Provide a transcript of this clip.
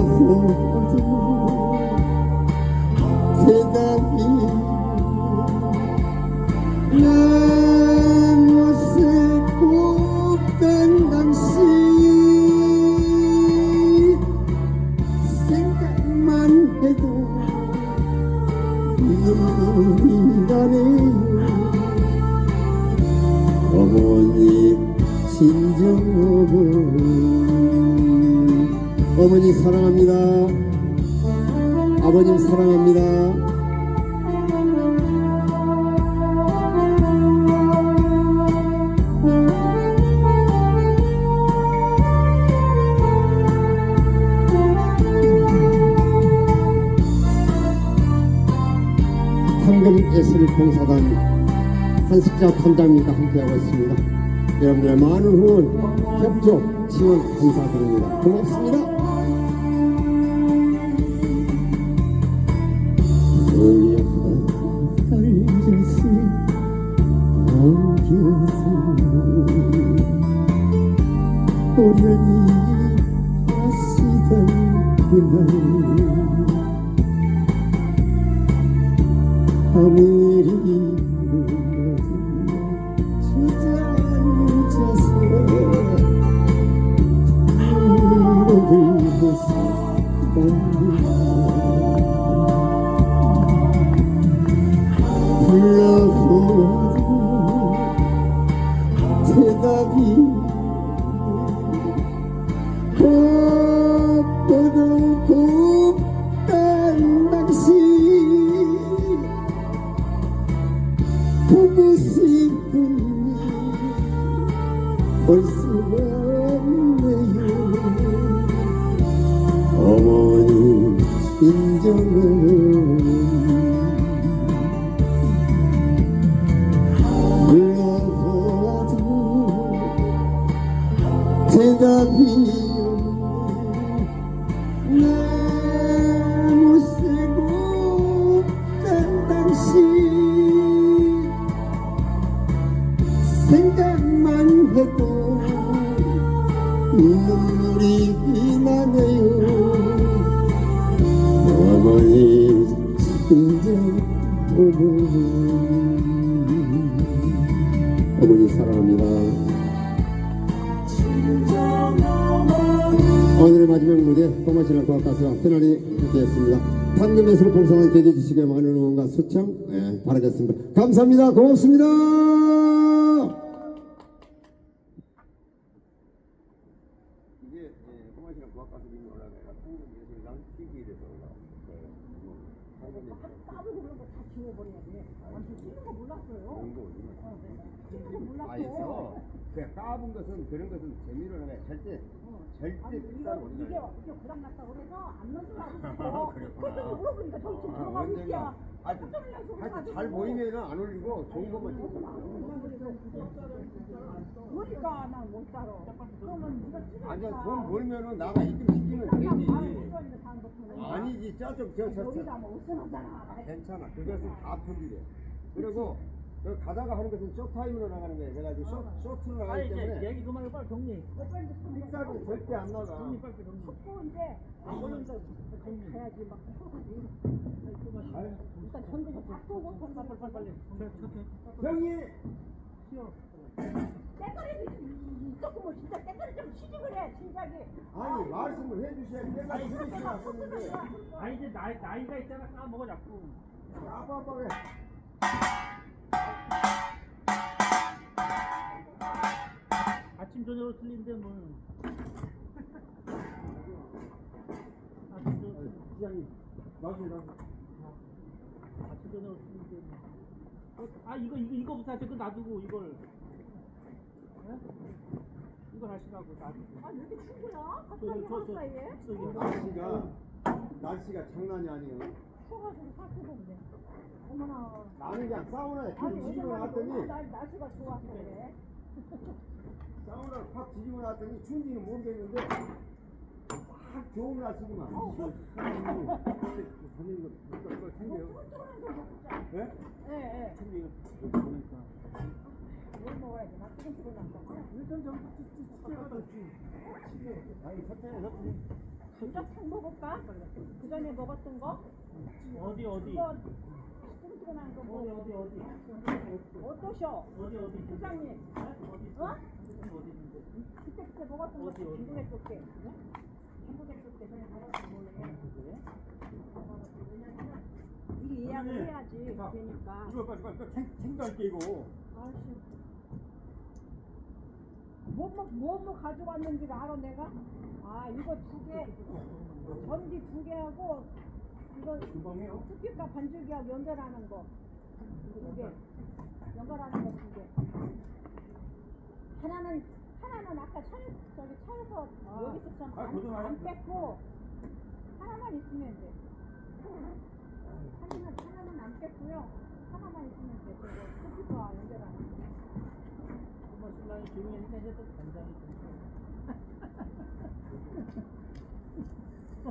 불러보아도 대답이 내 모습 곱던 당시 생각만 해도 눈물이 나네요 어머니 진정 어머니 어머니 사랑합니다. 아버님 사랑합니다. 황금 예술 봉사단 한식자 단장님과 함께하고 있습니다. 여러분들의 많은 후원, 협조, 지원 감사드립니다. 고맙습니다. 오련히 하시던 그날 하늘이 대답이 곱고도 곱단 당시 보고 싶은 볼 수가 없네요. 어머니 진정은 어머니 사랑합니다. 오늘의 마지막 무대 꼬마신랑 과학가수가 편안히 함께했습니다. 당근예술 봉사만 기대해 주시길 많은 응원과 수청 예, 바라겠습니다. 감사합니다. 고맙습니다. 이게 꼬마시랑 과학가수님이 올라가니까 한국 예술당 TV에서 올라왔어요. 따로 그런 거 다 지워버려야 돼. 완전 찍는 거 몰랐어요. 찍는 거 몰랐어. 아에서 그냥 까본 것은 그런 것은 재미로 하면 절대 절대 아니 픽사를 이거 올리지 이게. 이게 고장 났다 그래서 안 넣으려고 그랬구나. 그래서 물어보니까 아, 들어가고. 있야. 하여튼 하여튼 잘 보이면 안 올리고 좋은 것만 찍고. 그러니까 난못 살아. 그러면 네가. 아니 돈 벌면은 나가 입금 시키면 되지. 아니지 저쪽 저저 여기가 저. 뭐 5천 원잖아. 괜찮아. 그것은 다 편집해. 그리고 그 가다가 하는 것은 쇼타임으로 나가는 거예요. 그래가지고 쇼, 쇼트로 나가기 아니 이제 때문에 얘기 그만하고 빨리 정리. 픽사는 절대 안 나가. 정리 빨리 정리. 또 이제 안 보니까 가야지 막. 아유, 일단 전국에 작도 못한다. 빨리 빨리 빨리. 형이 때거리도 있었구먼 진짜 때거리 좀 취직을 해 진작에. 아니 말씀을 해주셔야 내가 이렇게 왔었는데 아 이제 나이 나이가 있잖아 까먹어 자꾸. 아빠빠게 아침 저녁으로 틀린데 뭐. 아침 저녁 시장이 나중에 나중에 아침 저녁으로 틀린데 뭐. 어, 아 이거 이거 이거부터 하지 그 놔두고 이걸. 예? 이걸 하시라고 놔두고. 아왜 이렇게 추운 거야? 저, 갑자기 저, 한 저, 사이에? 저기 날씨가 날씨가 장난이 아니에요 추워가지고 살 수가 없네. 어머나. 나는 그냥 사우나에 팍 아니 어제만 나왔더니 날 날씨가 좋아서 그래. 사우나를 팍 뒤지고 나왔더니 추운지는 모르겠는데 막 좋은 날씨구만 사장님 사장님 이거 이거 이거 챙겨요 소리 진짜. 예? 예 예. 이거 이거 보니까 뭘 먹어야 되나? 뜨끈뜨끈한 거. 일단 좀 찌찌찌찌 아니 첫째는 첫째 감자탕 먹을까? 그 전에 먹었던 거? 어디 어디 그거 뜨끈뜨끈한 거 어디 뭐? 어디 어디 어떠셔? 어디 어디 부장님, 어? 어디 있는데 그때 그때 먹었던 거? 중국에 쏠게. 중국에 쏠게 전에 먹었던 그래? 미리 예약을 해야지 자, 되니까. 이거 빨리 빨리 생- 생각할게 이거 아씨. 뭐뭐 뭐뭐 가져왔는지를 알아 내가? 아 이거 두 개, 전기 두 개하고 이거 습기과 반죽이하고 연결하는 거두 개, 연결하는 거 두 개. 하나는 하나는 아까 차에 저기 차에서 여기서 좀 아, 고등어요? 안, 안 뺐고 하나만 있으면 돼. 하나는 하나는 안 뺐고요. 하나만 있으면 돼. 그거 습기과 연결하는 거. 你看，现在都成这样了，哈，